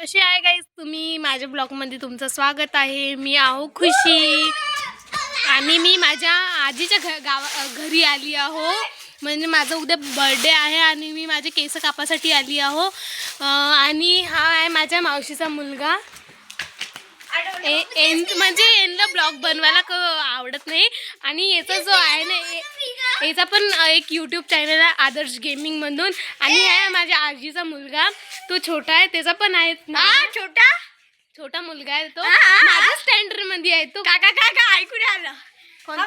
कसे आहे गाईज तुम्ही माझ्या ब्लॉगमध्ये तुमचं स्वागत आहे. मी आहो खुशी. आणि मी माझ्या आजीच्या घ गावा घरी आली आहो. म्हणजे माझा उद्या बर्थडे आहे आणि मी माझे केस कापासाठी आली आहो. आणि हा आहे माझ्या मावशीचा मुलगा. ए- एन म्हणजे यांना ब्लॉग बनवायला क आवडत नाही. आणि याचा जो आहे ना याचा पण एक यूट्यूब चॅनल आहे आदर्श गेमिंग म्हणून आणि हा आहे माझ्या आजीचा मुलगा. तो छोटा आहे त्याचा पण आहे. ना छोटा? छोटा मुलगा आहे तो. माझ्या स्टँडर्डमध्ये आहे तो. काका काका ऐकून आलं कोणता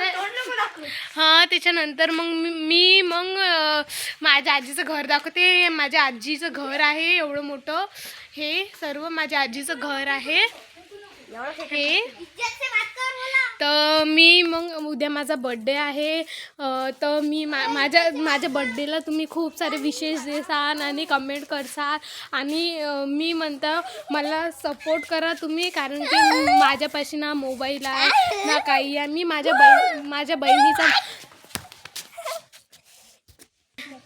हा त्याच्यानंतर मग मी- मग माझ्या आजीचं घर दाखवते. माझ्या आजीचं घर आहे एवढं मोठं. हे सर्व माझ्या आजीचं घर आहे. हे तर मी मग उद्या माझा बड्डे आहे. तर मी मा माझ्या माझ्या बड्डेला तुम्ही खूप सारे विशेष देसान आणि कमेंट करसाल आणि मी म्हणता मला सपोर्ट करा तुम्ही कारण की माझ्यापाशी ना मोबाईल आहे ना काही आहे. मी माझ्या बहि माझ्या बहिणीचा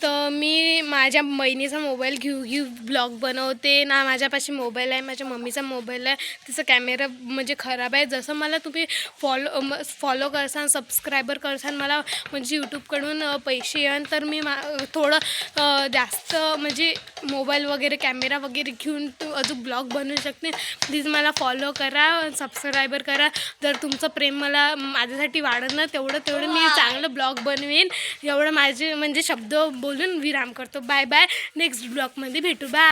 तर मी माझ्या बहिणीचा मोबाईल घेऊ घेऊ ब्लॉग बनवते. ना माझ्यापाशी मोबाईल आहे माझ्या मम्मीचा मोबाईल आहे. तिचा कॅमेरा म्हणजे खराब आहे. जसं मला तुम्ही फॉलो फॉलो करसान सबस्क्रायबर करसान मला म्हणजे यूट्यूबकडून पैसे येईन तर मी मा थोडं जास्त म्हणजे मोबाईल वगैरे कॅमेरा वगैरे घेऊन तू अजून ब्लॉग बनवू शकते. प्लीज मला फॉलो करा सबस्क्रायबर करा. जर तुमचं प्रेम मला माझ्यासाठी वाढत ना तेवढं तेवढं मी चांगलं ब्लॉग बनवेन. एवढं माझे म्हणजे शब्द बोलून विराम करतो. Bye bye. नेक्स्ट ब्लॉगमध्ये भेटू. बाय